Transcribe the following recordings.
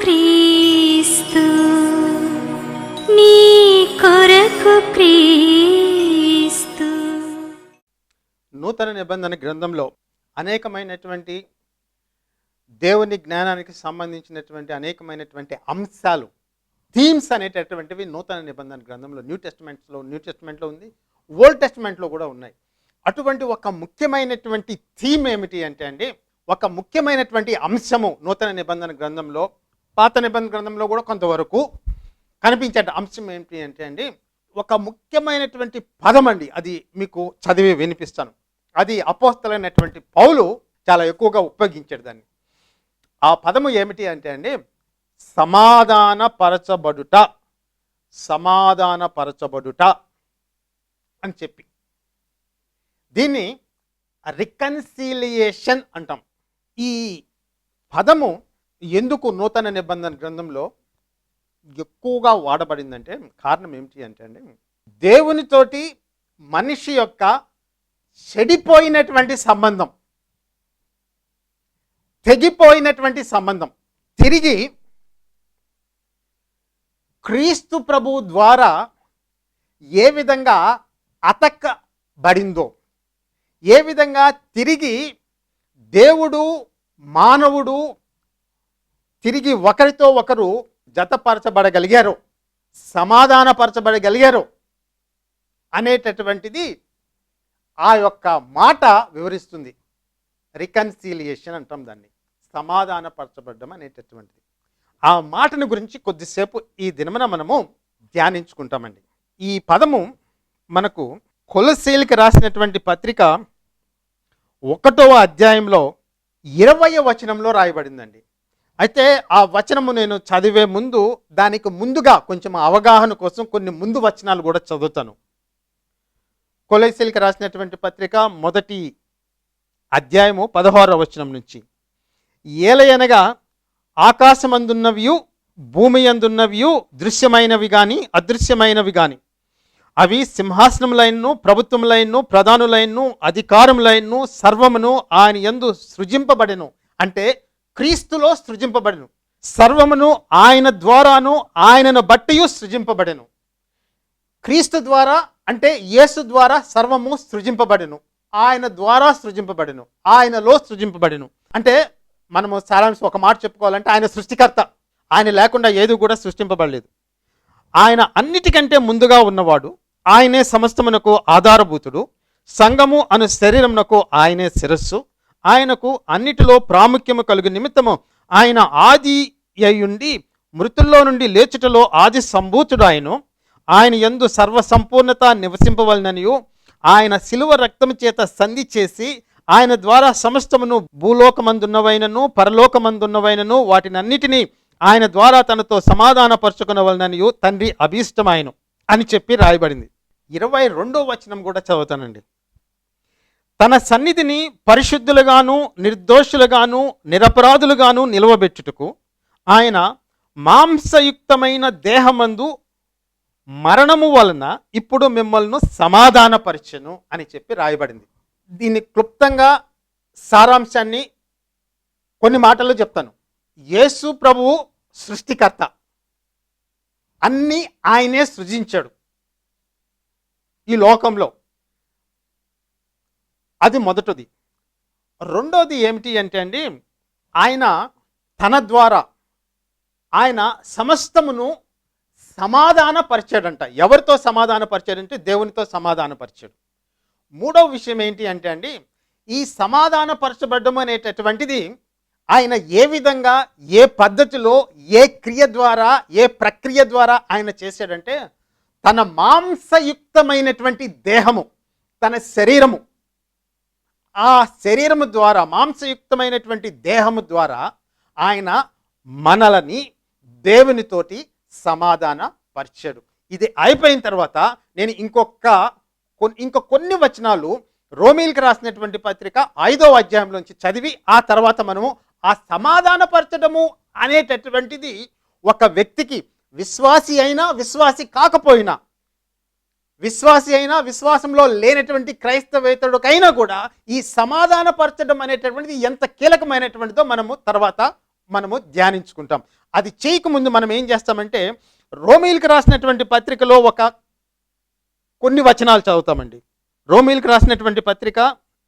క్రీస్తు నీ కొరకు క్రీస్తు. నూతన నిబంధన గ్రంథంలో అనేకమైనటువంటి దేవుని జ్ఞానానికి సంబంధించినటువంటి అనేకమైనటువంటి అంశాలు థీమ్స్ అనేటటువంటివి నూతన నిబంధన గ్రంథంలో న్యూ టెస్ట్మెంట్స్లో న్యూ టెస్ట్మెంట్లో ఉంది ఓల్డ్ టెస్ట్మెంట్లో కూడా ఉన్నాయి. అటువంటి ఒక ముఖ్యమైనటువంటి థీమ్ ఏమిటి అంటే అండి ఒక ముఖ్యమైనటువంటి అంశము నూతన నిబంధన గ్రంథంలో పాత నిబంధన గ్రంథంలో కూడా కొంతవరకు కనిపించే అంశం ఏంటి అంటే అండి ఒక ముఖ్యమైనటువంటి పదం అండి అది మీకు చదివి వినిపిస్తాను. అది అపోస్తలైనటువంటి పౌలు చాలా ఎక్కువగా ఉపయోగించాడు దాన్ని. ఆ పదము ఏమిటి అంటే అండి సమాధాన పరచబడుట సమాధాన పరచబడుట అని చెప్పి. దీన్ని రికన్సీలియేషన్ అంటాం. ఈ పదము ఎందుకు నూతన నిబంధన గ్రంథంలో ఎక్కువగా వాడబడిందంటే కారణం ఏమిటి అంటే అండి దేవునితోటి మనిషి యొక్క చెడిపోయినటువంటి సంబంధం తెగిపోయినటువంటి సంబంధం తిరిగి క్రీస్తు ప్రభు ద్వారా ఏ విధంగా అతకబడిందో ఏ విధంగా తిరిగి దేవుడు మానవుడు తిరిగి ఒకరితో ఒకరు జతపరచబడగలిగారు సమాధానపరచబడగలిగారు అనేటటువంటిది ఆ యొక్క మాట వివరిస్తుంది. రికన్సీలియేషన్ అంటాం దాన్ని సమాధానపరచబడ్డం అనేటటువంటిది. ఆ మాటను గురించి కొద్దిసేపు ఈ దినమున మనము ధ్యానించుకుంటామండి. ఈ పదము మనకు కొలసేలికి రాసినటువంటి పత్రిక ఒకటవ అధ్యాయంలో ఇరవయ వచనంలో రాయబడిందండి. అయితే ఆ వచనము నేను చదివే ముందు దానికి ముందుగా కొంచెం అవగాహన కోసం కొన్ని ముందు వచనాలు కూడా చదువుతాను. కొలైసీలకి రాసినటువంటి పత్రిక మొదటి అధ్యాయము పదహారవ వచనం నుంచి. ఏలయనగా ఆకాశమందున్నవియు భూమి అందున్నవియు దృశ్యమైనవి కానీ అదృశ్యమైనవి కానీ అవి సింహాసనములైనను ప్రభుత్వములైనను ప్రధానులైనను అధికారములైనను సర్వమును ఆయన యందు సృజింపబడెను. అంటే క్రీస్తులో సృజింపబడెను. సర్వమును ఆయన ద్వారాను ఆయనను బట్టియు సృజింపబడెను. క్రీస్తు ద్వారా అంటే యేసు ద్వారా సర్వము సృజింపబడెను. ఆయన ద్వారా సృజింపబడెను. ఆయనలో సృజింపబడెను. అంటే మనము సారాంశం ఒక మాట చెప్పుకోవాలంటే ఆయన సృష్టికర్త. ఆయన లేకుండా ఏది కూడా సృష్టింపబడలేదు. ఆయన అన్నిటికంటే ముందుగా ఉన్నవాడు. ఆయనే సమస్తమునకు ఆధారభూతుడు. సంఘము అను శరీరమునకు ఆయనే శిరస్సు. ఆయనకు అన్నిటిలో ప్రాముఖ్యము కలుగు నిమిత్తము ఆయన ఆది అయ్యుండి మృతుల్లో నుండి లేచుటలో ఆది సంభూతుడు ఆయను ఆయన ఎందు సర్వసంపూర్ణత నివసింపవలననియు ఆయన శిలువ రక్తము చేత సంధి చేసి ఆయన ద్వారా సమస్తమును భూలోకమందున్నవైనను పరలోకమందున్నవైనను వాటినన్నిటినీ ఆయన ద్వారా తనతో సమాధానపరుచుకునవలననియు తండ్రి అభీష్టమాయను అని చెప్పి రాయబడింది. ఇరవై రెండో వచనం కూడా చదువుతానండి. తన సన్నిధిని పరిశుద్ధులుగాను నిర్దోషులుగాను నిరపరాధులుగాను నిలవబెట్టుటకు ఆయన మాంసయుక్తమైన దేహమందు మరణము వలన ఇప్పుడు మిమ్మల్ని సమాధానపరచను అని చెప్పి రాయబడింది. దీన్ని క్లుప్తంగా సారాంశాన్ని కొన్ని మాటల్లో చెప్తాను. యేసు ప్రభువు సృష్టికర్త. అన్నీ ఆయనే సృజించాడు ఈ లోకంలో. అది మొదటిది. రెండోది ఏమిటి అంటే అండి ఆయన తన ద్వారా ఆయన సమస్తమును సమాధానపరిచాడంట. ఎవరితో సమాధానపరిచాడంటే దేవునితో సమాధానపరిచాడు. మూడవ విషయం ఏంటి అంటే అండి ఈ సమాధానపరచబడ్డం అనేటటువంటిది ఆయన ఏ విధంగా ఏ పద్ధతిలో ఏ క్రియ ద్వారా ఏ ప్రక్రియ ద్వారా ఆయన చేశాడంటే తన మాంసయుక్తమైనటువంటి దేహము తన శరీరము ఆ శరీరము ద్వారా మాంసయుక్తమైనటువంటి దేహము ద్వారా ఆయన మనలని దేవునితోటి సమాధాన పరిచాడు. ఇది అయిపోయిన తర్వాత నేను ఇంకొక ఇంకొక ఇంకో కొన్ని వచనాలు రోమిల్కి రాసినటువంటి పత్రిక ఐదో అధ్యాయంలోంచి చదివి ఆ తర్వాత మనము ఆ సమాధానపరచడము అనేటటువంటిది ఒక వ్యక్తికి విశ్వాసి అయినా విశ్వాసి కాకపోయినా విశ్వాసి అయినా విశ్వాసంలో లేనటువంటి క్రైస్తవేతరుడికైనా కూడా ఈ సమాధానపరచడం అనేటటువంటిది ఎంత కీలకమైనటువంటిదో మనము తర్వాత మనము ధ్యానించుకుంటాం. అది చేయకముందు మనం ఏం చేస్తామంటే రోమిల్కి రాసినటువంటి పత్రికలో ఒక కొన్ని వచనాలు చదువుతామండి. రోమిల్కి రాసినటువంటి పత్రిక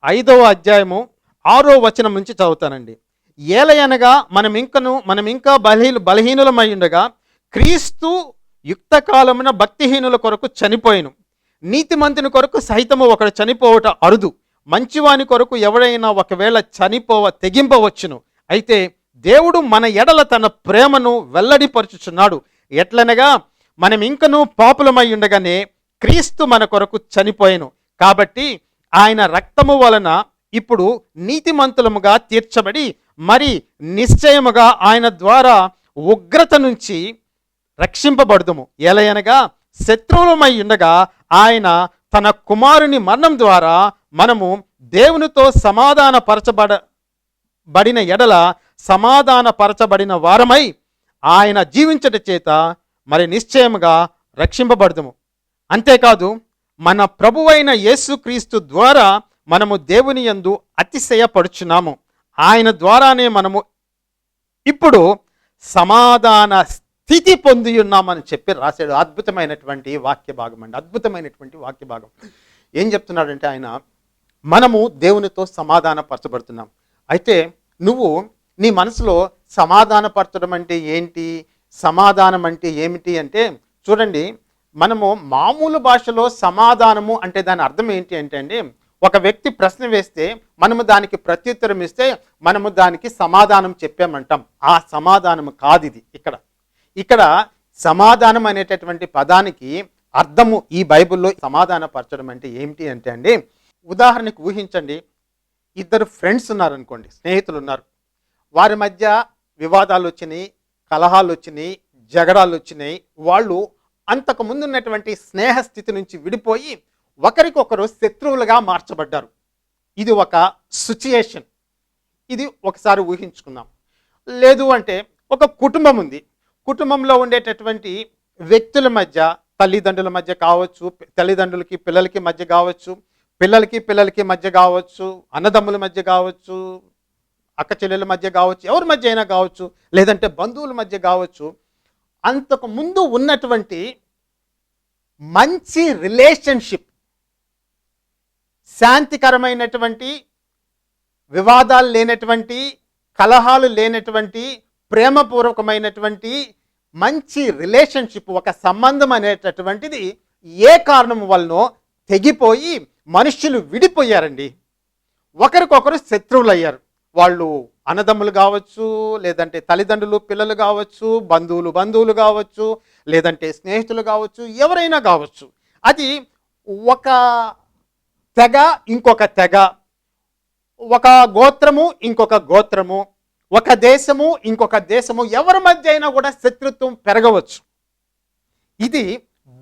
ఐదవ అధ్యాయము ఆరో వచనం నుంచి చదువుతానండి. ఏలయనగా మనం ఇంకను మనం ఇంకా బలహీన బలహీనులమై ఉండగా క్రీస్తు యుక్త కాలమున భక్తిహీనుల కొరకు చనిపోయిను. నీతిమంతుని కొరకు సహితము ఒకడు చనిపోవట అరుదు. మంచివాని కొరకు ఎవడైనా ఒకవేళ చనిపోవ తెగింపవచ్చును. అయితే దేవుడు మన ఎడల తన ప్రేమను వెల్లడిపరుచుచున్నాడు. ఎట్లనగా మనం ఇంకనూ పాపులమై ఉండగానే క్రీస్తు మన కొరకు చనిపోయాను. కాబట్టి ఆయన రక్తము వలన ఇప్పుడు నీతిమంతులముగా తీర్చబడి మరి నిశ్చయముగా ఆయన ద్వారా ఉగ్రత నుంచి రక్షింపబడుదుము. ఎలయనగా శత్రువులమై ఉండగా ఆయన తన కుమారుని మరణం ద్వారా మనము దేవునితో సమాధానపరచబడబడిన బడిన ఎడల సమాధానపరచబడిన వారమై ఆయన జీవించట చేత మరి నిశ్చయముగా రక్షింపబడదుము. అంతేకాదు మన ప్రభువైన యేసుక్రీస్తు ద్వారా మనము దేవుని యందు అతిశయపడుచున్నాము. ఆయన ద్వారానే మనము ఇప్పుడు సమాధాన స్థితి పొంది ఉన్నామని చెప్పి రాశాడు. అద్భుతమైనటువంటి వాక్య భాగం అండి. అద్భుతమైనటువంటి వాక్య భాగం. ఏం చెప్తున్నాడంటే ఆయన మనము దేవునితో సమాధానపరచబడుతున్నాం. అయితే నువ్వు నీ మనసులో సమాధానపరచడం అంటే ఏంటి? సమాధానం అంటే ఏమిటి అంటే చూడండి మనము మామూలు భాషలో సమాధానము అంటే దాని అర్థం ఏంటి అంటే అండి ఒక వ్యక్తి ప్రశ్న వేస్తే మనము దానికి ప్రత్యుత్తరం ఇస్తే మనము దానికి సమాధానం చెప్పామంటాం. ఆ సమాధానం కాదు ఇది ఇక్కడ. ఇక్కడ సమాధానం అనేటటువంటి పదానికి అర్థము ఈ బైబిల్లో సమాధానపరచడం అంటే ఏమిటి అంటే అండి ఉదాహరణకు ఊహించండి ఇద్దరు ఫ్రెండ్స్ ఉన్నారనుకోండి స్నేహితులు ఉన్నారు వారి మధ్య వివాదాలు వచ్చినాయి కలహాలు వచ్చినాయి జగడాలు వచ్చినాయి. వాళ్ళు అంతకు ముందు ఉన్నటువంటి స్నేహ స్థితి నుంచి విడిపోయి ఒకరికొకరు శత్రువులుగా మార్చబడ్డారు. ఇది ఒక సిచ్యుయేషన్. ఇది ఒకసారి ఊహించుకుందాం. లేదు అంటే ఒక కుటుంబం ఉంది. కుటుంబంలో ఉండేటటువంటి వ్యక్తుల మధ్య తల్లిదండ్రుల మధ్య కావచ్చు తల్లిదండ్రులకి పిల్లలకి మధ్య కావచ్చు పిల్లలకి పిల్లలకి మధ్య కావచ్చు అన్నదమ్ముల మధ్య కావచ్చు అక్క చెల్లెల మధ్య కావచ్చు ఎవరి మధ్య అయినా కావచ్చు లేదంటే బంధువుల మధ్య కావచ్చు అంతకు ముందు ఉన్నటువంటి మంచి రిలేషన్షిప్ శాంతికరమైనటువంటి వివాదాలు లేనటువంటి కలహాలు లేనటువంటి ప్రేమపూర్వకమైనటువంటి మంచి రిలేషన్షిప్ ఒక సంబంధం అనేటటువంటిది ఏ కారణం వలనో తెగిపోయి మనుషులు విడిపోయారండి. ఒకరికొకరు శత్రువులు అయ్యారు వాళ్ళు అన్నదమ్ములు కావచ్చు లేదంటే తల్లిదండ్రులు పిల్లలు కావచ్చు బంధువులు బంధువులు కావచ్చు లేదంటే స్నేహితులు కావచ్చు ఎవరైనా కావచ్చు. అది ఒక తెగ ఇంకొక తెగ. ఒక గోత్రము ఇంకొక గోత్రము. ఒక దేశము ఇంకొక దేశము ఎవరి మధ్య అయినా కూడా శత్రుత్వం పెరగవచ్చు. ఇది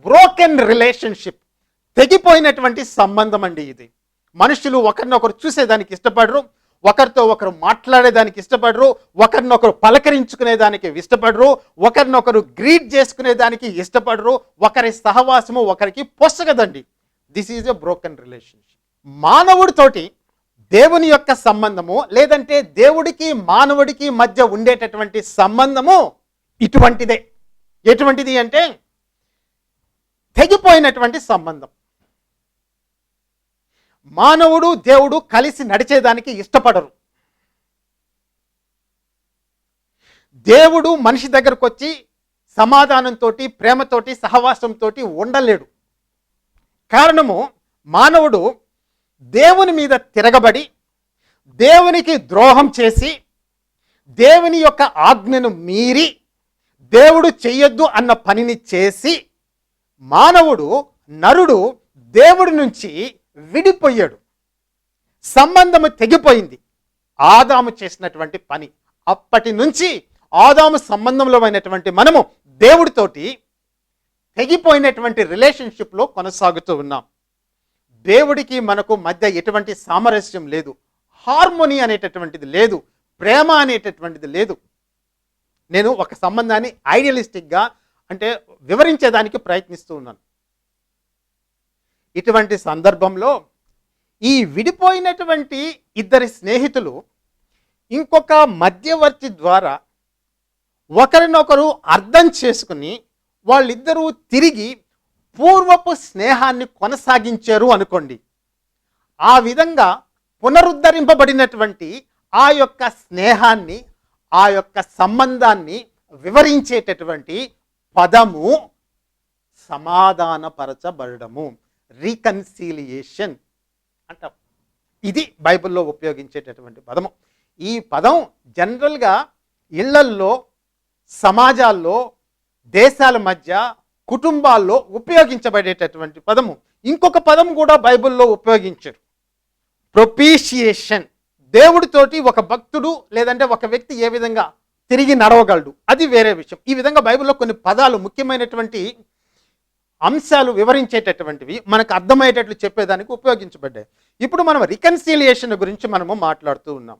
బ్రోకెన్ రిలేషన్షిప్ తెగిపోయినటువంటి సంబంధం అండి ఇది. మనుషులు ఒకరినొకరు చూసేదానికి ఇష్టపడరు ఒకరితో ఒకరు మాట్లాడేదానికి ఇష్టపడరు ఒకరినొకరు పలకరించుకునేదానికి ఇష్టపడరు ఒకరినొకరు గ్రీట్ చేసుకునేదానికి ఇష్టపడరు ఒకరి సహవాసము ఒకరికి పొసగదండి. This is a broken relationship మానవుడితోటి దేవుని యొక్క సంబంధము లేదంటే దేవుడికి మానవుడికి మధ్య ఉండేటటువంటి సంబంధము ఇటువంటిదే. ఎటువంటిది అంటే తెగిపోయినటువంటి సంబంధం. మానవుడు దేవుడు కలిసి నడిచేదానికి ఇష్టపడరు. దేవుడు మనిషి దగ్గరకు వచ్చి సమాధానంతో ప్రేమతోటి సహవాసంతో ఉండలేడు. కారణము మానవుడు దేవుని మీద తిరగబడి దేవునికి ద్రోహం చేసి దేవుని యొక్క ఆజ్ఞను మీరి దేవుడు చెయ్యొద్దు అన్న పనిని చేసి మానవుడు నరుడు దేవుడి నుంచి విడిపోయాడు. సంబంధము తెగిపోయింది. ఆదాము చేసినటువంటి పని. అప్పటి నుంచి ఆదాము సంబంధంలో అయినటువంటి మనము దేవుడితోటి తెగిపోయినటువంటి రిలేషన్షిప్లో కొనసాగుతూ ఉన్నాం. దేవుడికి మనకు మధ్య ఎటువంటి సామరస్యం లేదు. హార్మోని అనేటటువంటిది లేదు. ప్రేమ అనేటటువంటిది లేదు. నేను ఒక సంబంధాన్ని ఐడియలిస్టిక్గా అంటే వివరించేదానికి ప్రయత్నిస్తూ ఉన్నాను. ఇటువంటి సందర్భంలో ఈ విడిపోయినటువంటి ఇద్దరి స్నేహితులు ఇంకొక మధ్యవర్తి ద్వారా ఒకరినొకరు అర్థం చేసుకుని వాళ్ళిద్దరూ తిరిగి పూర్వపు స్నేహాన్ని కొనసాగించారు అనుకోండి. ఆ విధంగా పునరుద్ధరింపబడినటువంటి ఆ యొక్క స్నేహాన్ని ఆ యొక్క సంబంధాన్ని వివరించేటటువంటి పదము సమాధానపరచబడము రీకన్సీలియేషన్ అంటాం. ఇది బైబిల్లో ఉపయోగించేటటువంటి పదము. ఈ పదం జనరల్గా ఇళ్ళల్లో సమాజాల్లో దేశాల మధ్య కుటుంబాల్లో ఉపయోగించబడేటటువంటి పదము. ఇంకొక పదం కూడా బైబిల్లో ఉపయోగించరు. ప్రొపీషియేషన్ దేవుడితోటి ఒక భక్తుడు లేదంటే ఒక వ్యక్తి ఏ విధంగా తిరిగి నడవగలడు? అది వేరే విషయం. ఈ విధంగా బైబిల్లో కొన్ని పదాలు ముఖ్యమైనటువంటి అంశాలు వివరించేటటువంటివి మనకు అర్థమయ్యేటట్లు చెప్పేదానికి ఉపయోగించబడ్డాయి. ఇప్పుడు మనం రికన్సిలియేషన్ గురించి మనము మాట్లాడుతూ ఉన్నాం.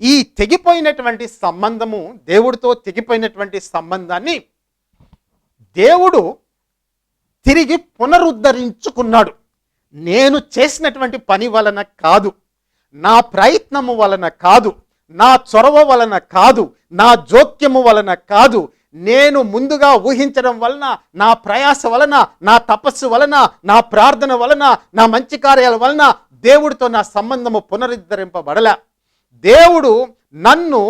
ఈ తెగిపోయినటువంటి సంబంధము దేవుడితో తెగిపోయినటువంటి సంబంధాన్ని దేవుడు తిరిగి పునరుద్ధరించుకున్నాడు. నేను చేసినటువంటి పని వలన కాదు నా ప్రయత్నము వలన కాదు నా చొరవ వలన కాదు నా జోక్యము వలన కాదు నేను ముందుగా ఊహించడం వలన నా ప్రయాస వలన నా తపస్సు వలన నా ప్రార్థన వలన నా మంచి కార్యాల వలన దేవుడితో నా సంబంధము పునరుద్ధరింపబడలే. దేవుడు నన్ను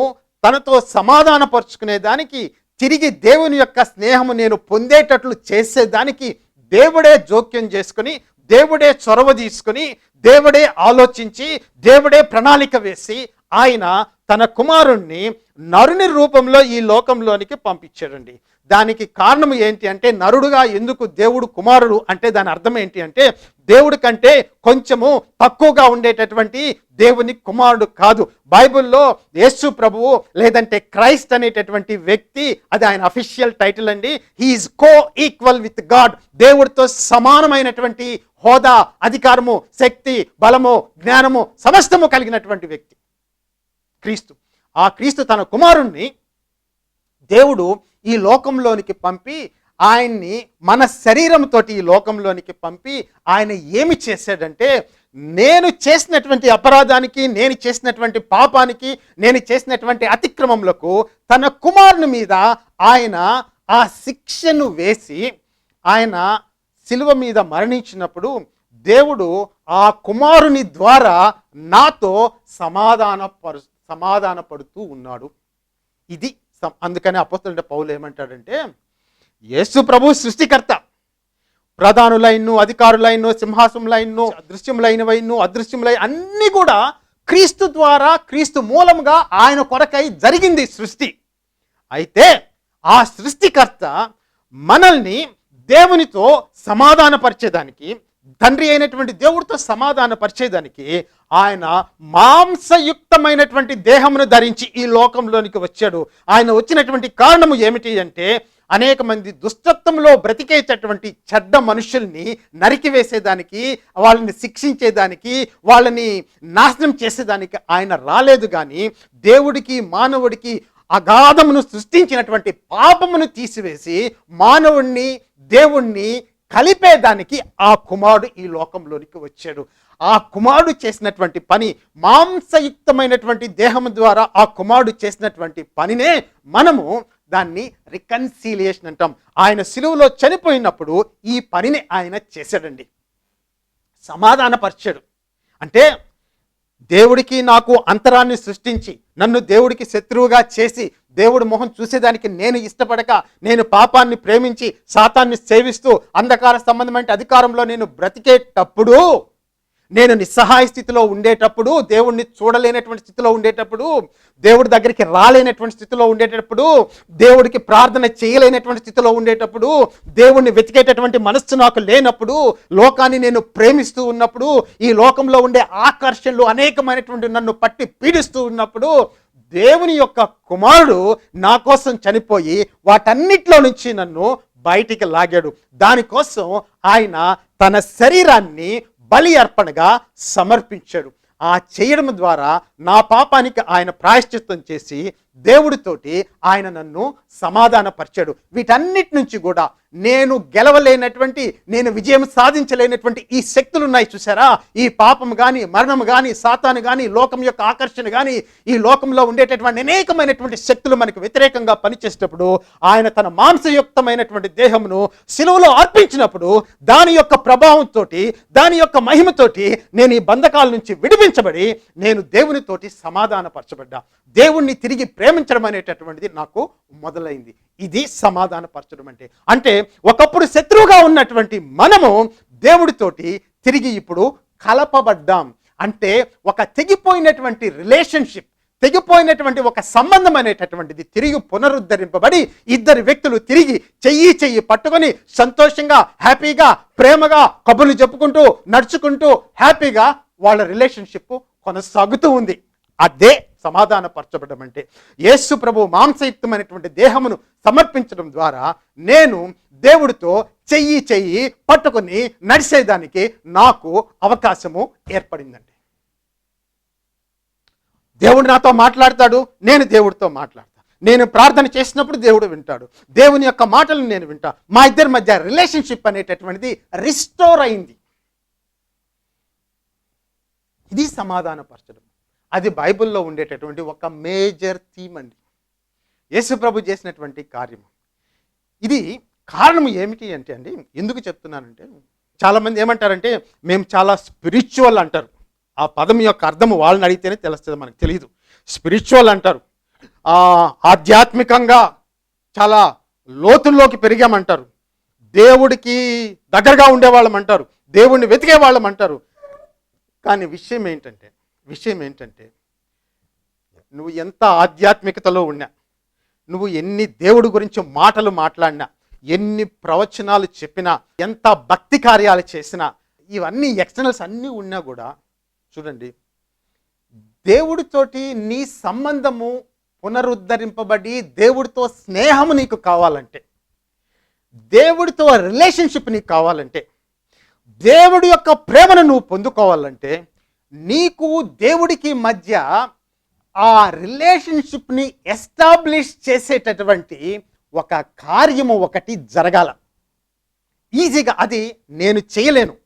తనతో సమాధానపరుచుకునే దానికి తిరిగి దేవుని యొక్క స్నేహము నేను పొందేటట్లు చేసేదానికి దేవుడే జోక్యం చేసుకుని దేవుడే చొరవ తీసుకుని దేవుడే ఆలోచించి దేవుడే ప్రణాళిక వేసి ఆయన తన కుమారుణ్ణి నరుని రూపంలో ఈ లోకంలోనికి పంపించాడండి. దానికి కారణం ఏంటి అంటే నరుడుగా ఎందుకు దేవుడు కుమారుడు అంటే దాని అర్థం ఏంటి అంటే దేవుడి కంటే కొంచెము తక్కువగా ఉండేటటువంటి దేవుని కుమారుడు కాదు. బైబిల్లో యేసు ప్రభువు లేదంటే క్రైస్ట్ అనేటటువంటి వ్యక్తి అది ఆయన అఫీషియల్ టైటిల్ అండి he is co equal with God దేవుడితో సమానమైనటువంటి హోదా అధికారము శక్తి బలము జ్ఞానము సమస్తము కలిగినటువంటి వ్యక్తి క్రీస్తు. ఆ క్రీస్తు తన కుమారుణ్ణి దేవుడు ఈ లోకంలోనికి పంపి ఆయన్ని మన శరీరంతో ఈ లోకంలోనికి పంపి ఆయన ఏమి చేశాడంటే నేను చేసినటువంటి అపరాధానికి నేను చేసినటువంటి పాపానికి నేను చేసినటువంటి అతిక్రమములకు తన కుమారుని మీద ఆయన ఆ శిక్షను వేసి ఆయన శిలువ మీద మరణించినప్పుడు దేవుడు ఆ కుమారుని ద్వారా నాతో సమాధాన పరు సమాధానపడుతూ ఉన్నాడు. ఇది అందుకని అపోస్తులంటే పౌలు ఏమంటాడంటే యేసు ప్రభు సృష్టికర్త. ప్రధానులైన్ను అధికారులైన్ను సింహాసములైన్ను అదృశ్యములైనవైను అదృశ్యములై అన్నీ కూడా క్రీస్తు ద్వారా క్రీస్తు మూలంగా ఆయన కొరకై జరిగింది సృష్టి. అయితే ఆ సృష్టికర్త మనల్ని దేవునితో సమాధానపరిచేదానికి తండ్రి అయినటువంటి దేవుడితో సమాధానపరిచేదానికి ఆయన మాంసయుక్తమైనటువంటి దేహమును ధరించి ఈ లోకంలోనికి వచ్చాడు. ఆయన వచ్చినటువంటి కారణము ఏమిటి అంటే అనేక మంది దుష్టత్వంలో బ్రతికేటటువంటి చెడ్డ మనుషుల్ని నరికివేసేదానికి వాళ్ళని శిక్షించేదానికి వాళ్ళని నాశనం చేసేదానికి ఆయన రాలేదు కానీ దేవుడికి మానవుడికి అగాధమును సృష్టించినటువంటి పాపమును తీసివేసి మానవుణ్ణి దేవుణ్ణి కలిపేదానికి ఆ కుమారుడు ఈ లోకంలోనికి వచ్చాడు. ఆ కుమారుడు చేసినటువంటి పని మాంసయుక్తమైనటువంటి దేహం ద్వారా ఆ కుమారుడు చేసినటువంటి పనినే మనము దాన్ని రికన్సీలియేషన్ అంటాం. ఆయన సిలువలో చనిపోయినప్పుడు ఈ పనిని ఆయన చేశాడండి. సమాధానపరిచాడు. అంటే దేవుడికి నాకు అంతరాన్ని సృష్టించి నన్ను దేవుడికి శత్రువుగా చేసి దేవుడు మొహం చూసేదానికి నేను ఇష్టపడక నేను పాపాన్ని ప్రేమించి సాతాన్ని సేవిస్తూ అంధకార సంబంధమైన అధికారంలో నేను బ్రతికేటప్పుడు నేను నిస్సహాయ స్థితిలో ఉండేటప్పుడు దేవుణ్ణి చూడలేనటువంటి స్థితిలో ఉండేటప్పుడు దేవుడి దగ్గరికి రాలేనటువంటి స్థితిలో ఉండేటప్పుడు దేవుడికి ప్రార్థన చేయలేనటువంటి స్థితిలో ఉండేటప్పుడు దేవుణ్ణి వెతికేటటువంటి మనస్సు నాకు లేనప్పుడు లోకాన్ని నేను ప్రేమిస్తూ ఉన్నప్పుడు ఈ లోకంలో ఉండే ఆకర్షణలు అనేకమైనటువంటి నన్ను పట్టి పీడిస్తూ ఉన్నప్పుడు దేవుని యొక్క కుమారుడు నా కోసం చనిపోయి వాటన్నిటిలో నుంచి నన్ను బయటికి లాగాడు. దానికోసం ఆయన తన శరీరాన్ని బలి అర్పణగా సమర్పించాడు. ఆ చేయడం ద్వారా నా పాపానికి ఆయన ప్రాయశ్చిత్తం చేసి దేవుడితోటి ఆయన నన్ను సమాధానపరిచాడు. వీటన్నిటి నుంచి కూడా నేను గెలవలేనటువంటి నేను విజయం సాధించలేనటువంటి ఈ శక్తులు ఉన్నాయి చూసారా ఈ పాపం కానీ మరణం కానీ సాతాను కానీ లోకం యొక్క ఆకర్షణ కానీ ఈ లోకంలో ఉండేటటువంటి అనేకమైనటువంటి శక్తులు మనకు వ్యతిరేకంగా పనిచేసేటప్పుడు ఆయన తన మాంసయుక్తమైనటువంటి దేహమును సిలువలో అర్పించినప్పుడు దాని యొక్క ప్రభావంతో దాని యొక్క మహిమతోటి నేను ఈ బంధకాల నుంచి విడిపించబడి నేను దేవునితోటి సమాధానపరచబడ్డా. దేవుణ్ణి తిరిగి ప్రేమించడం అనేటటువంటిది నాకు మొదలైంది. ఇది సమాధానపరచడం అంటే. అంటే ఒకప్పుడు శత్రువుగా ఉన్నటువంటి మనము దేవుడితోటి తిరిగి ఇప్పుడు కలపబడ్డాం. అంటే ఒక తెగిపోయినటువంటి రిలేషన్షిప్ తెగిపోయినటువంటి ఒక సంబంధం అనేటటువంటిది తిరిగి పునరుద్ధరింపబడి ఇద్దరు వ్యక్తులు తిరిగి చెయ్యి చెయ్యి పట్టుకొని సంతోషంగా హ్యాపీగా ప్రేమగా కబుర్లు చెప్పుకుంటూ నడుచుకుంటూ హ్యాపీగా వాళ్ళ రిలేషన్షిప్ కొనసాగుతూ ఉంది. అదే సమాధానపరచబడడం అంటే యేసు ప్రభు మాంసయుక్తమైనటువంటి దేహమును సమర్పించడం ద్వారా నేను దేవుడితో చెయ్యి చెయ్యి పట్టుకొని నడిచేదానికి నాకు అవకాశము ఏర్పడిందండి. దేవుడు నాతో మాట్లాడతాడు నేను దేవుడితో మాట్లాడతాను నేను ప్రార్థన చేసినప్పుడు దేవుడు వింటాడు. దేవుని యొక్క మాటలను నేను వింటా. మా ఇద్దరి మధ్య రిలేషన్షిప్ అనేటటువంటిది రిస్టోర్ అయింది. ఇది సమాధానపరచడం. అది బైబిల్లో ఉండేటటువంటి ఒక మేజర్ థీమ్ అండి. యేసుప్రభు చేసినటువంటి కార్యం ఇది కారణం ఏమిటి అంటే అండి ఎందుకు చెప్తున్నానంటే చాలామంది ఏమంటారంటే మేము చాలా స్పిరిచువల్ అంటారు. ఆ పదం యొక్క అర్థం వాళ్ళని అడిగితేనే తెలుస్తుంది మనకు తెలియదు స్పిరిచువల్ అంటారు. ఆధ్యాత్మికంగా చాలా లోతుల్లోకి పెరిగామంటారు. దేవుడికి దగ్గరగా ఉండేవాళ్ళం అంటారు దేవుణ్ణి వెతికే వాళ్ళం అంటారు కానీ విషయం ఏంటంటే విషయం ఏంటంటే నువ్వు ఎంత ఆధ్యాత్మికతలో ఉన్నా నువ్వు ఎన్ని దేవుడి గురించి మాటలు మాట్లాడినా ఎన్ని ప్రవచనాలు చెప్పినా ఎంత భక్తి కార్యాలు చేసినా ఇవన్నీ ఎక్స్టర్నల్స్ అన్నీ ఉన్నా కూడా చూడండి దేవుడితోటి నీ సంబంధము పునరుద్ధరింపబడి దేవుడితో స్నేహము నీకు కావాలంటే దేవుడితో రిలేషన్షిప్ నీకు కావాలంటే దేవుడి యొక్క ప్రేమను నువ్వు పొందుకోవాలంటే నీకు దేవుడికి మధ్య ఆ రిలేషన్షిప్ని ఎస్టాబ్లిష్ చేసేటటువంటి ఒక కార్యము ఒకటి జరగాల. ఈజీగా అది నేను చేయలేను.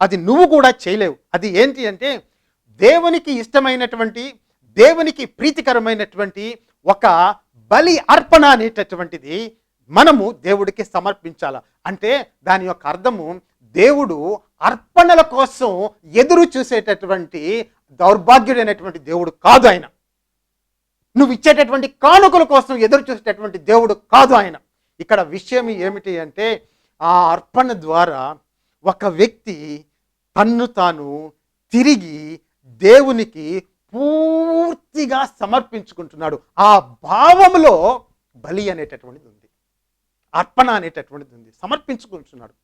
అది నువ్వు కూడా చేయలేవు. అది ఏంటి అంటే దేవునికి ఇష్టమైనటువంటి దేవునికి ప్రీతికరమైనటువంటి ఒక బలి అర్పణ అనేటటువంటిది మనము దేవుడికి సమర్పించాల. అంటే దాని యొక్క అర్థము దేవుడు అర్పణల కోసం ఎదురు చూసేటటువంటి దౌర్భాగ్యుడైనటువంటి దేవుడు కాదు ఆయన. నువ్వు ఇచ్చేటటువంటి కానుకల కోసం ఎదురు చూసేటటువంటి దేవుడు కాదు ఆయన. ఇక్కడ విషయం ఏమిటి అంటే ఆ అర్పణ ద్వారా ఒక వ్యక్తి తన్ను తాను తిరిగి దేవునికి పూర్తిగా సమర్పించుకుంటున్నాడు. ఆ భావంలో బలి అనేటటువంటిది ఉంది. అర్పణ అనేటటువంటిది ఉంది. సమర్పించుకుంటున్నాడు.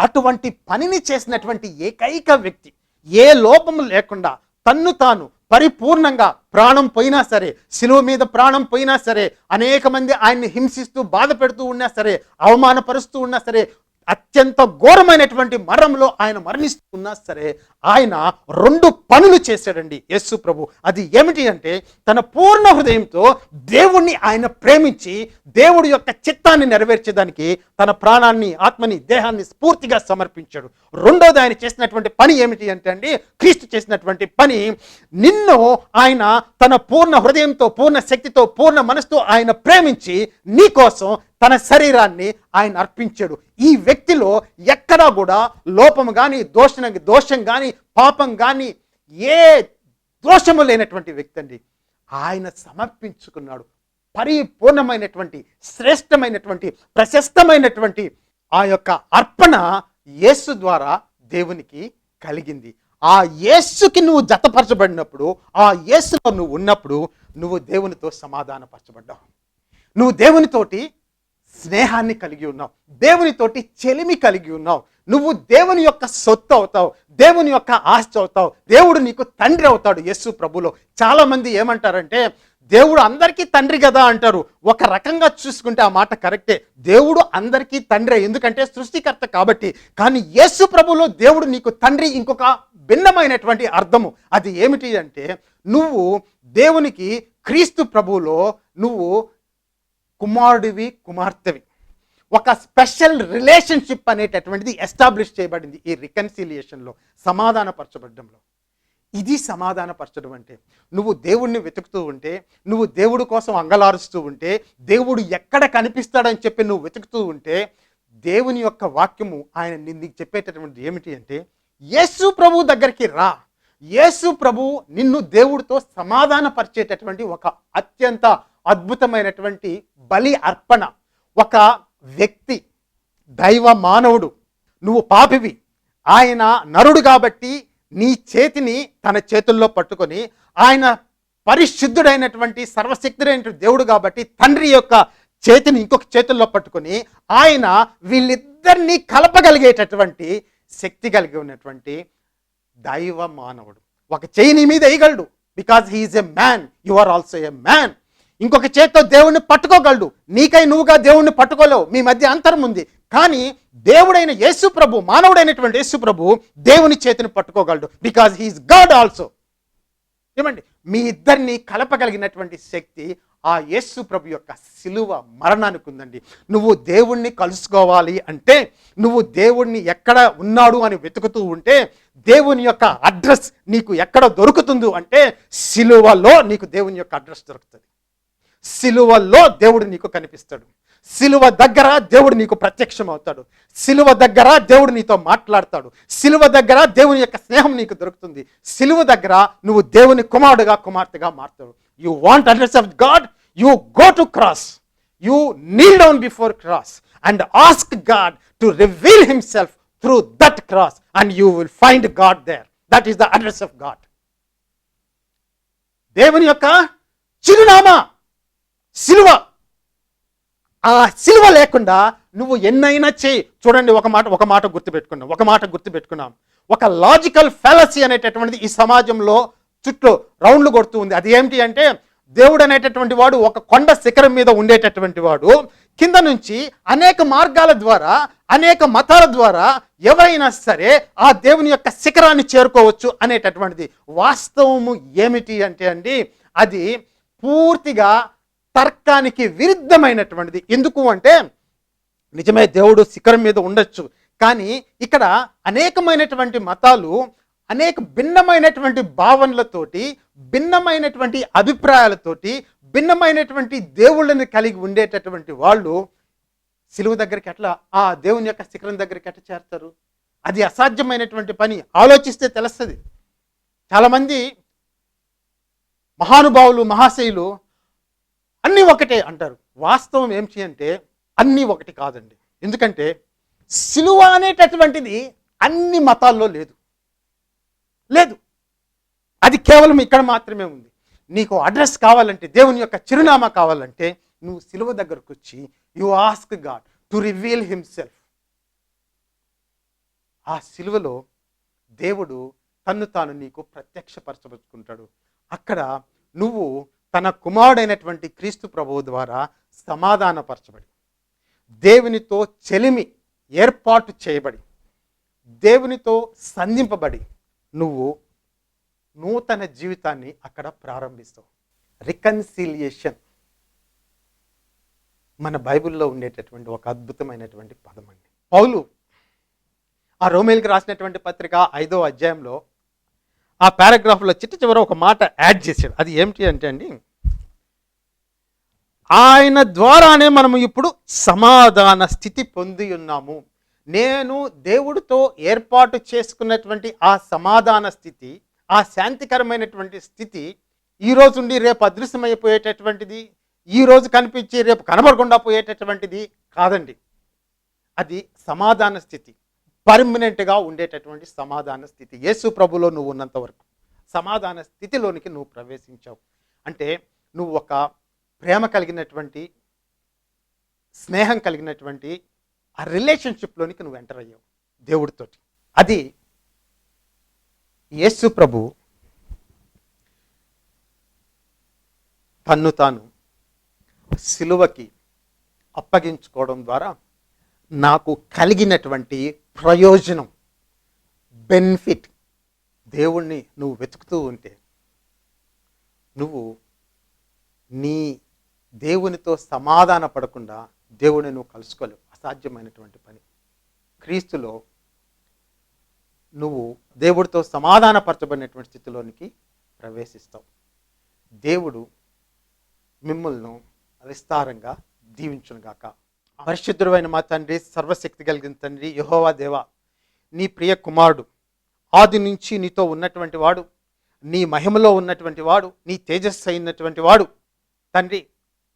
అటువంటి పనిని చేసినటువంటి ఏకైక వ్యక్తి ఏ లోపము లేకుండా తన్ను తాను పరిపూర్ణంగా ప్రాణం పోయినా సరే శిలువ మీద ప్రాణం పోయినా సరే అనేక మంది ఆయన్ని హింసిస్తూ బాధ పెడుతూ ఉన్నా సరే అవమానపరుస్తూ ఉన్నా సరే అత్యంత ఘోరమైనటువంటి మరణంలో ఆయన మరణిస్తున్నా సరే ఆయన రెండు పనులు చేశాడండి యస్సు ప్రభు. అది ఏమిటి అంటే తన పూర్ణ హృదయంతో దేవుణ్ణి ఆయన ప్రేమించి దేవుడి యొక్క చిత్తాన్ని నెరవేర్చేదానికి తన ప్రాణాన్ని ఆత్మని దేహాన్ని స్ఫూర్తిగా సమర్పించాడు. రెండోది ఆయన చేసినటువంటి పని ఏమిటి అంటే అండి క్రీస్తు చేసినటువంటి పని నిన్ను ఆయన తన పూర్ణ హృదయంతో పూర్ణ శక్తితో పూర్ణ మనసుతో ఆయన ప్రేమించి నీ కోసం తన శరీరాన్ని ఆయన అర్పించాడు. ఈ వ్యక్తిలో ఎక్కడా కూడా లోపం కానీ దోషణ దోషం కానీ పాపం కానీ ఏ దోషము లేనటువంటి వ్యక్తి అండి ఆయన సమర్పించుకున్నాడు. పరిపూర్ణమైనటువంటి శ్రేష్టమైనటువంటి ప్రశస్తమైనటువంటి ఆ యొక్క అర్పణ యేసు ద్వారా దేవునికి కలిగింది. ఆ యేసుకి నువ్వు జతపరచబడినప్పుడు ఆ యేసులో నువ్వు ఉన్నప్పుడు నువ్వు దేవునితో సమాధానపరచబడ్డావు. నువ్వు దేవునితోటి స్నేహాన్ని కలిగి ఉన్నావు. దేవునితోటి చెలిమి కలిగి ఉన్నావు. నువ్వు దేవుని యొక్క సొత్తు అవుతావు. దేవుని యొక్క ఆస్తి అవుతావు. దేవుడు నీకు తండ్రి అవుతాడు యస్సు ప్రభులో. చాలామంది ఏమంటారంటే దేవుడు అందరికీ తండ్రి కదా అంటారు. ఒక రకంగా చూసుకుంటే ఆ మాట కరెక్టే. దేవుడు అందరికీ తండ్రి. ఎందుకంటే సృష్టికర్త కాబట్టి. కానీ యేసు ప్రభులో దేవుడు నీకు తండ్రి ఇంకొక భిన్నమైనటువంటి అర్థము. అది ఏమిటి అంటే నువ్వు దేవునికి క్రీస్తు ప్రభువులో నువ్వు కుమారుడివి కుమార్తెవి. ఒక స్పెషల్ రిలేషన్షిప్ అనేటటువంటిది ఎస్టాబ్లిష్ చేయబడింది ఈ రికన్సిలియేషన్లో సమాధానపరచబడంలో ఇది సమాధానపరచడం అంటే నువ్వు దేవుణ్ణి వెతుకుతూ ఉంటే నువ్వు దేవుడి కోసం అంగలారుస్తూ ఉంటే దేవుడు ఎక్కడ కనిపిస్తాడని చెప్పి నువ్వు వెతుకుతూ ఉంటే దేవుని యొక్క వాక్యము ఆయన నిన్ను నీకు చెప్పేటటువంటిది ఏమిటి అంటే యేసు ప్రభు దగ్గరికి రా. యేసు ప్రభు నిన్ను దేవుడితో సమాధానపరిచేటటువంటి ఒక అత్యంత అద్భుతమైనటువంటి బలి అర్పణ. ఒక వ్యక్తి దైవ మానవుడు నువ్వు పాపివి ఆయన నరుడు కాబట్టి నీ చేతిని తన చేతుల్లో పట్టుకొని ఆయన పరిశుద్ధుడైనటువంటి సర్వశక్తుడైన దేవుడు కాబట్టి తండ్రి యొక్క చేతిని ఇంకొక చేతుల్లో పట్టుకొని ఆయన వీళ్ళిద్దరినీ కలపగలిగేటటువంటి శక్తి కలిగి ఉన్నటువంటి దైవ మానవుడు ఒక చేయి నీ మీద వేయగలడు. Because he is a man you are also a man ఇంకొక చేత్తో దేవుణ్ణి పట్టుకోగలడు. నీకై నువ్వుగా దేవుణ్ణి పట్టుకోలేవు. మీ మధ్య అంతరం ఉంది. కానీ దేవుడైన యేసు ప్రభు మానవుడైనటువంటి యేసు ప్రభు దేవుని చేతిని పట్టుకోగలడు. Because he is God also ఏమండి? మీ ఇద్దరిని కలపగలిగినటువంటి శక్తి ఆ యేసు ప్రభు యొక్క సిలువ మరణానికి ఉందండి. నువ్వు దేవుణ్ణి కలుసుకోవాలి అంటే నువ్వు దేవుణ్ణి ఎక్కడ ఉన్నాడు అని వెతుకుతూ ఉంటే దేవుని యొక్క అడ్రస్ నీకు ఎక్కడ దొరుకుతుందో అంటే సిలువలో నీకు దేవుని యొక్క అడ్రస్ దొరుకుతుంది. సిలువల్లో దేవుడు నీకు కనిపిస్తాడు. సిలువ దగ్గర దేవుడు నీకు ప్రత్యక్షం అవుతాడు సిలువ దగ్గర దేవుడు నీతో మాట్లాడతాడు. సిలువ దగ్గర దేవుని యొక్క స్నేహం నీకు దొరుకుతుంది. సిలువ దగ్గర నువ్వు దేవుని కుమారుడుగా కుమార్తెగా మారుతాడు you want address of God you go to cross you kneel down before cross and ask God to reveal himself through that cross and you will find God there that is the address of God దేవుని యొక్క చిరునామా. సిలువ. ఆ సిలువ లేకుండా నువ్వు ఎన్నైనా చేయి. చూడండి ఒక మాట ఒక మాట గుర్తుపెట్టుకున్నాం ఒక మాట గుర్తుపెట్టుకున్నాం. ఒక లాజికల్ ఫెలసీ అనేటటువంటిది ఈ సమాజంలో చుట్టూ రౌండ్లు కొడుతూ ఉంది. అది ఏమిటి అంటే దేవుడు అనేటటువంటి వాడు ఒక కొండ శిఖరం మీద ఉండేటటువంటి వాడు. కింద నుంచి అనేక మార్గాల ద్వారా అనేక మతాల ద్వారా ఎవరైనా సరే ఆ దేవుని యొక్క శిఖరాన్ని చేరుకోవచ్చు అనేటటువంటిది. వాస్తవము ఏమిటి అంటే అండి అది పూర్తిగా తర్కానికి విరుద్ధమైనటువంటిది. ఎందుకు అంటే నిజమే దేవుడు శిఖరం మీద ఉండొచ్చు కానీ ఇక్కడ అనేకమైనటువంటి మతాలు అనేక భిన్నమైనటువంటి భావనలతోటి భిన్నమైనటువంటి అభిప్రాయాలతోటి భిన్నమైనటువంటి దేవుళ్ళని కలిగి ఉండేటటువంటి వాళ్ళు సిలువ దగ్గరికి ఎట్లా ఆ దేవుని యొక్క శిఖరం దగ్గరికి ఎట్లా చేరతారు? అది అసాధ్యమైనటువంటి పని. ఆలోచిస్తే తెలుస్తుంది. చాలామంది మహానుభావులు మహాశయులు అన్నీ ఒకటే అంటారు. వాస్తవం ఏమిటి అంటే అన్నీ ఒకటి కాదండి. ఎందుకంటే సిలువ అనేటటువంటిది అన్ని మతాల్లో లేదు. లేదు. అది కేవలం ఇక్కడ మాత్రమే ఉంది. నీకు అడ్రస్ కావాలంటే దేవుని యొక్క చిరునామా కావాలంటే నువ్వు సిలువ దగ్గరకు వచ్చి you ask God to reveal himself. ఆ సిలువలో దేవుడు తన్ను తాను నీకు ప్రత్యక్షపరచబుకుంటాడు అక్కడ నువ్వు తన కుమారుడైనటువంటి క్రీస్తు ప్రభువు ద్వారా సమాధానపరచబడి దేవునితో చెలిమి ఏర్పాటు చేయబడి దేవునితో సంధింపబడి నువ్వు నూతన జీవితాన్ని అక్కడ ప్రారంభిస్తావు. రికన్సిలియేషన్ మన బైబిల్లో ఉండేటటువంటి ఒక అద్భుతమైనటువంటి పదం అండి. పౌలు ఆ రోమేల్కి రాసినటువంటి పత్రిక ఐదో అధ్యాయంలో ఆ పారాగ్రాఫ్లో చిట్ట చివర ఒక మాట యాడ్ చేశాడు. అది ఏమిటి అంటే అండి ఆయన ద్వారానే మనము ఇప్పుడు సమాధాన స్థితి పొంది ఉన్నాము. నేను దేవుడితో ఏర్పాటు చేసుకున్నటువంటి ఆ సమాధాన స్థితి ఆ శాంతికరమైనటువంటి స్థితి ఈ రోజుండి రేపు అదృశ్యమైపోయేటటువంటిది ఈ రోజు కనిపించి రేపు కనబడకుండా పోయేటటువంటిది కాదండి. అది సమాధాన స్థితి. పర్మనెంట్గా ఉండేటటువంటి సమాధాన స్థితి. యేసు ప్రభులో నువ్వు ఉన్నంత వరకు సమాధాన స్థితిలోనికి నువ్వు ప్రవేశించావు. అంటే నువ్వు ఒక ప్రేమ కలిగినటువంటి స్నేహం కలిగినటువంటి ఆ రిలేషన్షిప్లోనికి నువ్వు ఎంటర్ అయ్యావు దేవుడితోటి. అది యేసు ప్రభు తన్ను తాను సిలువకి అప్పగించుకోవడం ద్వారా నాకు కలిగినటువంటి ప్రయోజనం బెనిఫిట్ దేవుణ్ణి నువ్వు వెతుకుతూ ఉంటే నువ్వు నీ దేవునితో సమాధాన పడకుండా దేవుడిని నువ్వు కలుసుకోలేవు. అసాధ్యమైనటువంటి పని. క్రీస్తులో నువ్వు దేవుడితో సమాధానపరచబడినటువంటి స్థితిలోనికి ప్రవేశిస్తావు. దేవుడు మిమ్మల్ని విస్తారంగా దీవించునుగాక. పరిశుద్ధుడైన మా తండ్రి సర్వశక్తి కలిగిన తండ్రి యహోవా దేవ నీ ప్రియ కుమారుడు ఆది నుంచి నీతో ఉన్నటువంటి వాడు నీ మహిమలో ఉన్నటువంటి వాడు నీ తేజస్సు అయినటువంటి వాడు. తండ్రి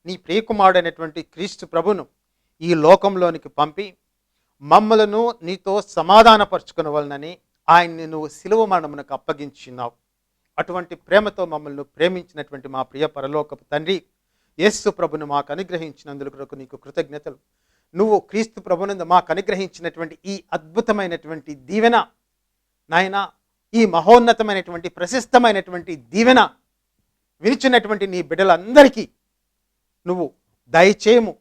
నీ ప్రియకుమారుడు అయినటువంటి క్రీస్తు ప్రభును ఈ లోకంలోనికి పంపి మమ్మలను నీతో సమాధానపరచుకునవలనని ఆయన్ని నువ్వు సిలువ మరణమునకు అప్పగించినావు. అటువంటి ప్రేమతో మమ్మల్ని ప్రేమించినటువంటి మా ప్రియ పరలోకపు తండ్రి యేసు ప్రభును మాకు అనుగ్రహించినందుకు నీకు కృతజ్ఞతలు. నువ్వు క్రీస్తు ప్రభునందు మాకు అనుగ్రహించినటువంటి ఈ అద్భుతమైనటువంటి దీవెన నాయన ఈ మహోన్నతమైనటువంటి ప్రశస్తమైనటువంటి దీవెన వినిచినటువంటి నీ బిడ్డలందరికీ నువ్వు దయచేయము.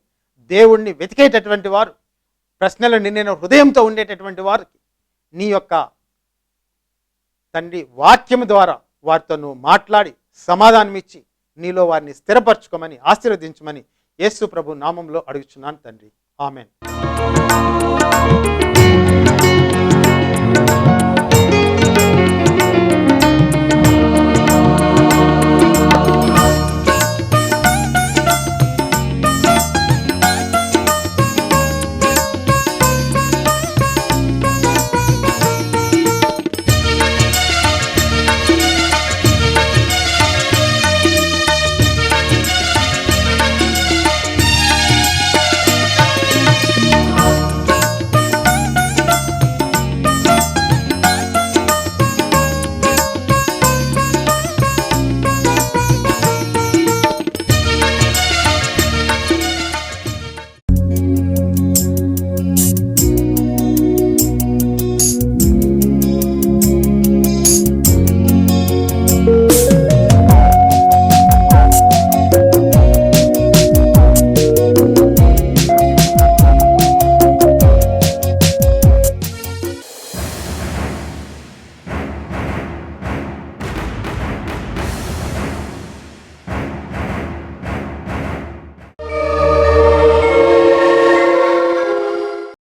దేవుణ్ణి వెతికేటటువంటి వారు ప్రశ్నలు నిన్న హృదయంతో ఉండేటటువంటి వారికి నీ యొక్క తండ్రి వాక్యము ద్వారా వారితో నువ్వు మాట్లాడి సమాధానం ఇచ్చి నీలో వారిని స్థిరపరచుకోమని ఆశీర్వదించమని యేసు ప్రభు నామంలో అడుగుచున్నాను తండ్రి. ఆమెన్.